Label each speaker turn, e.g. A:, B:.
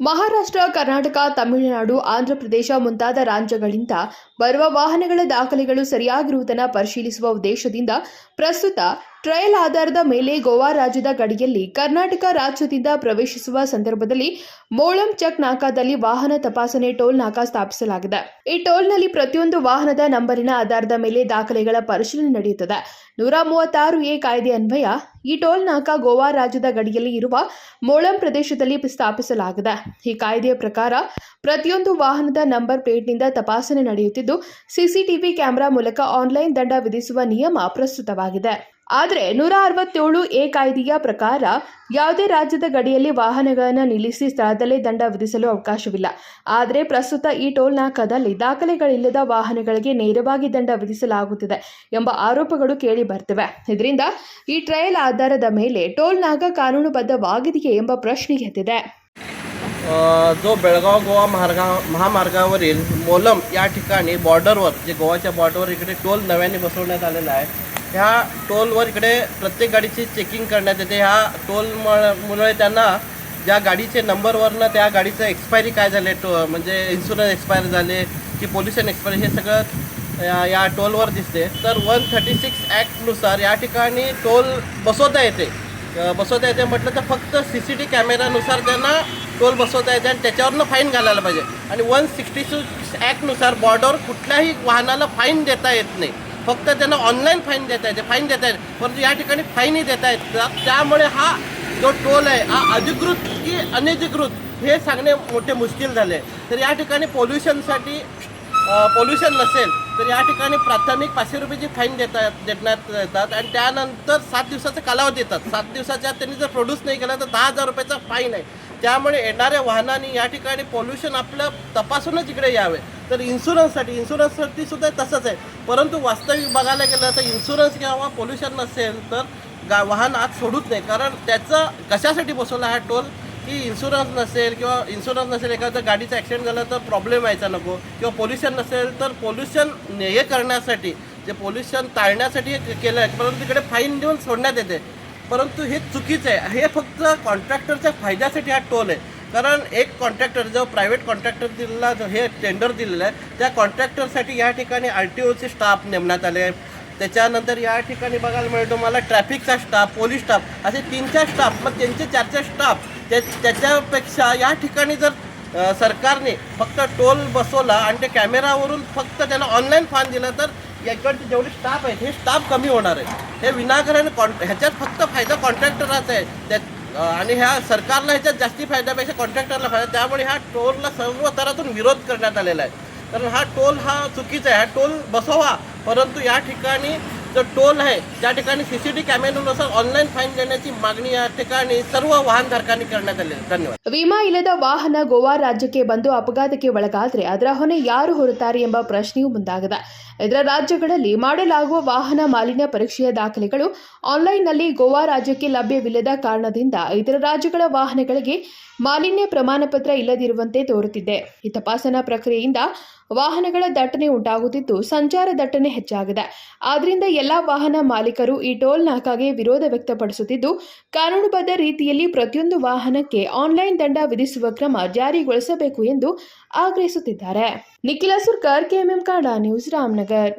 A: ಮಹಾರಾಷ್ಟ್ರ ಕರ್ನಾಟಕ ತಮಿಳುನಾಡು ಆಂಧ್ರಪ್ರದೇಶ ಮುಂತಾದ ರಾಜ್ಯಗಳಿಂದ ಬರುವ ವಾಹನಗಳ ದಾಖಲೆಗಳು ಸರಿಯಾಗಿರುವುದನ್ನು ಪರಿಶೀಲಿಸುವ ಉದ್ದೇಶದಿಂದ ಪ್ರಸ್ತುತ ಟ್ರಯಲ್ ಆಧಾರದ ಮೇಲೆ ಗೋವಾ ರಾಜ್ಯದ ಗಡಿಯಲ್ಲಿ ಕರ್ನಾಟಕ ರಾಜ್ಯದಿಂದ ಪ್ರವೇಶಿಸುವ ಸಂದರ್ಭದಲ್ಲಿ ಮೋಳಂ ಚೆಕ್ ನಾಕಾದಲ್ಲಿ ವಾಹನ ತಪಾಸಣೆ ಟೋಲ್ ನಾಕಾ ಸ್ಥಾಪಿಸಲಾಗಿದೆ. ಈ ಟೋಲ್ನಲ್ಲಿ ಪ್ರತಿಯೊಂದು ವಾಹನದ ನಂಬರಿನ ಆಧಾರದ ಮೇಲೆ ದಾಖಲೆಗಳ ಪರಿಶೀಲನೆ ನಡೆಯುತ್ತದೆ. ನೂರ ಮೂವತ್ತಾರು ಎ ಕಾಯ್ದೆ ಅನ್ವಯ, ಈ ಟೋಲ್ ನಾಕಾ ಗೋವಾ ರಾಜ್ಯದ ಗಡಿಯಲ್ಲಿ ಇರುವ ಮೋಳಂ ಪ್ರದೇಶದಲ್ಲಿ ಸ್ಥಾಪಿಸಲಾಗಿದೆ. ಈ ಕಾಯ್ದೆಯ ಪ್ರಕಾರ ಪ್ರತಿಯೊಂದು ವಾಹನದ ನಂಬರ್ ಪ್ಲೇಟ್ನಿಂದ ತಪಾಸಣೆ ನಡೆಯುತ್ತಿದ್ದು ಸಿಸಿಟಿವಿ ಕ್ಯಾಮೆರಾ ಮೂಲಕ ಆನ್ಲೈನ್ ದಂಡ ವಿಧಿಸುವ ನಿಯಮ ಪ್ರಸ್ತುತವಾಗಿದೆ. ಆದರೆ ನೂರ ಅರವತ್ತೇಳು ಎ ಕಾಯ್ದೆಯ ಪ್ರಕಾರ ಯಾವುದೇ ರಾಜ್ಯದ ಗಡಿಯಲ್ಲಿ ವಾಹನಗಳನ್ನು ನಿಲ್ಲಿಸಿ ಸ್ಥಳದಲ್ಲೇ ದಂಡ ವಿಧಿಸಲು ಅವಕಾಶವಿಲ್ಲ. ಆದರೆ ಪ್ರಸ್ತುತ ಈ ಟೋಲ್ ನಾಕಾದಲ್ಲಿ ದಾಖಲೆಗಳಿಲ್ಲದ ವಾಹನಗಳಿಗೆ ನೇರವಾಗಿ ದಂಡ ವಿಧಿಸಲಾಗುತ್ತಿದೆ ಎಂಬ ಆರೋಪಗಳು ಕೇಳಿ ಬರ್ತಿವೆ. ಇದರಿಂದ ಈ ಟ್ರಯಲ್ ಆಧಾರದ ಮೇಲೆ ಟೋಲ್ ನಾಕ ಕಾನೂನುಬದ್ಧವಾಗಿದೆಯೇ ಎಂಬ ಪ್ರಶ್ನೆ ಎದ್ದಿದೆ.
B: जो बेळगाव गोवा मार्गा महामार्गावरील मोलम या ठिकाणी बॉर्डरवर जे गोवाच्या बॉर्डरवर इकडे टोल नव्याने बसवण्यात आलेला आहे ह्या टोलवर इकडे प्रत्येक गाडीची चेकिंग करण्यात येते. ह्या टोलमुळे त्यांना ज्या गाडीचे नंबरवरनं त्या गाडीचं एक्सपायरी काय झाले टो म्हणजे इन्शुरन्स एक्सपायर झाले की पोल्युशन एक्सपायरी हे सगळं या या टोलवर दिसते. तर वन थर्टी सिक्स ॲक्टनुसार या ठिकाणी टोल बसवता येते. बसवता येते म्हटलं तर फक्त सी सी टी कॅमेरानुसार त्यांना टोल बसवता येते आणि त्याच्यावरनं फाईन घालायला पाहिजे. आणि वन सिक्स्टी सिक्स ॲक्टनुसार बॉर्डर कुठल्याही वाहनाला फाईन देता येत नाही. फक्त त्यांना ऑनलाईन फाईन देता येते फाईन देता येते परंतु या ठिकाणी फाईनही देता येत त्यामुळे हा जो टोल आहे हा अधिकृत की अनधिकृत हे सांगणे मोठे मुश्किल झाले. तर या ठिकाणी पोल्युशनसाठी पोल्युशन नसेल तर या ठिकाणी प्राथमिक पाचशे रुपयाची फाईन देतात देण्यात येतात आणि त्यानंतर सात दिवसाचा कालावधी देतात सात दिवसाच्या त्यांनी जर प्रोड्यूस नाही केला तर दहा हजार रुपयाचा फाईन आहे. त्यामुळे येणाऱ्या वाहनांनी या ठिकाणी पोल्युशन आपलं तपासूनच इकडे यावे. तर इन्शुरन्ससाठी इन्शुरन्ससाठी सुद्धा तसंच आहे. परंतु वास्तविक बघायला गेलं तर इन्शुरन्स किंवा पोल्युशन नसेल तर गा वाहन आत सोडूच नाही कारण त्याचं कशासाठी बसवला हा टोल? की इन्शुरन्स नसेल किंवा इन्शुरन्स नसेल एखादं गाडीचा ॲक्सिडेंट झाला तर प्रॉब्लेम व्हायचा नको. किंवा पोल्युशन नसेल तर पोल्युशन हे करण्यासाठी जे पोल्युशन टाळण्यासाठी केलं आहे परंतु तिकडे फाईन देऊन सोडण्यात येते. परंतु हे चुकीचं आहे. हे फक्त कॉन्ट्रॅक्टरच्या फायद्यासाठी हा टोल आहे. कारण एक कॉन्ट्रॅक्टर जो प्रायव्हेट कॉन्ट्रॅक्टर दिलेला जो हे टेंडर दिलेलं आहे त्या कॉन्ट्रॅक्टरसाठी या ठिकाणी आर टी ओचे स्टाफ नेमण्यात आले आहे त्याच्यानंतर या ठिकाणी बघायला मिळतो मला ट्रॅफिकचा स्टाफ पोलीस स्टाफ असे तीन चार स्टाफ मग त्यांचे चार चार स्टाफ त्या त्याच्यापेक्षा या ठिकाणी जर सरकारने फक्त टोल बसवला आणि ते कॅमेरावरून फक्त त्याला ऑनलाईन फान दिलं तर याकडचे जेवढे स्टाफ आहेत हे स्टाफ कमी होणार आहे हे विनाकारण कॉन ह्याच्यात फक्त फायदा कॉन्ट्रॅक्टराचा आहे. त्यात आणि ह्या सरकारला ह्याच्यात जास्ती फायद्यापेक्षा कॉन्ट्रॅक्टरला फायदा. त्यामुळे ह्या टोलला सर्व तरातून विरोध करण्यात आलेला आहे. कारण हा टोल हा चुकीचा आहे. हा टोल बसवा. परंतु या ठिकाणी जो टोल आहे त्या ठिकाणी सी सी टी कॅमेरानुसार ऑनलाईन फाईन देण्याची मागणी या ठिकाणी सर्व वाहनधारकांनी करण्यात आली आहे धन्यवाद
A: ವಿಮಾ ಇಲ್ಲದ ವಾಹನ ಗೋವಾ ರಾಜ್ಯಕ್ಕೆ ಬಂದು ಅಪಘಾತಕ್ಕೆ ಒಳಗಾದರೆ ಅದರ ಹೊಣೆ ಯಾರು ಹೊರುತ್ತಾರೆ ಎಂಬ ಪ್ರಶ್ನೆಯೂ ಮುಂದಾಗಿದೆ ಇದರ ರಾಜ್ಯಗಳಲ್ಲಿ ಮಾಡಲಾಗುವ ವಾಹನ ಮಾಲಿನ್ಯ ಪರೀಕ್ಷೆಯ ದಾಖಲೆಗಳು ಆನ್ಲೈನ್ನಲ್ಲಿ ಗೋವಾ ರಾಜ್ಯಕ್ಕೆ ಲಭ್ಯವಿಲ್ಲದ ಕಾರಣದಿಂದ ಇತರ ರಾಜ್ಯಗಳ ವಾಹನಗಳಿಗೆ ಮಾಲಿನ್ಯ ಪ್ರಮಾಣ ಪತ್ರ ಇಲ್ಲದಿರುವಂತೆ ತೋರುತ್ತಿದೆ ಈ ತಪಾಸಣಾ ಪ್ರಕ್ರಿಯೆಯಿಂದ ವಾಹನಗಳ ದಟ್ಟಣೆ ಉಂಟಾಗುತ್ತಿದ್ದು ಸಂಚಾರ ದಟ್ಟಣೆ ಹೆಚ್ಚಾಗಿದೆ. ಆದ್ದರಿಂದ ಎಲ್ಲ ವಾಹನ ಮಾಲೀಕರು ಈ ಟೋಲ್ ನಾಕಾಗೆ ವಿರೋಧ ವ್ಯಕ್ತಪಡಿಸುತ್ತಿದ್ದು, ಕಾನೂನುಬದ್ಧ ರೀತಿಯಲ್ಲಿ ಪ್ರತಿಯೊಂದು ವಾಹನಕ್ಕೆ ಆನ್ಲೈನ್ ದಂಡ ವಿಧಿಸುವ ಕ್ರಮ ಜಾರಿಗೊಳಿಸಬೇಕು ಎಂದು ಆಗ್ರಹಿಸುತ್ತಿದ್ದಾರೆ. ನಿಖಿಲ ಸುರ್ಕರ್ ಕೆಎಂಎಂ ಕಾಡಾ ನ್ಯೂಸ್ ರಾಮನಗರ್.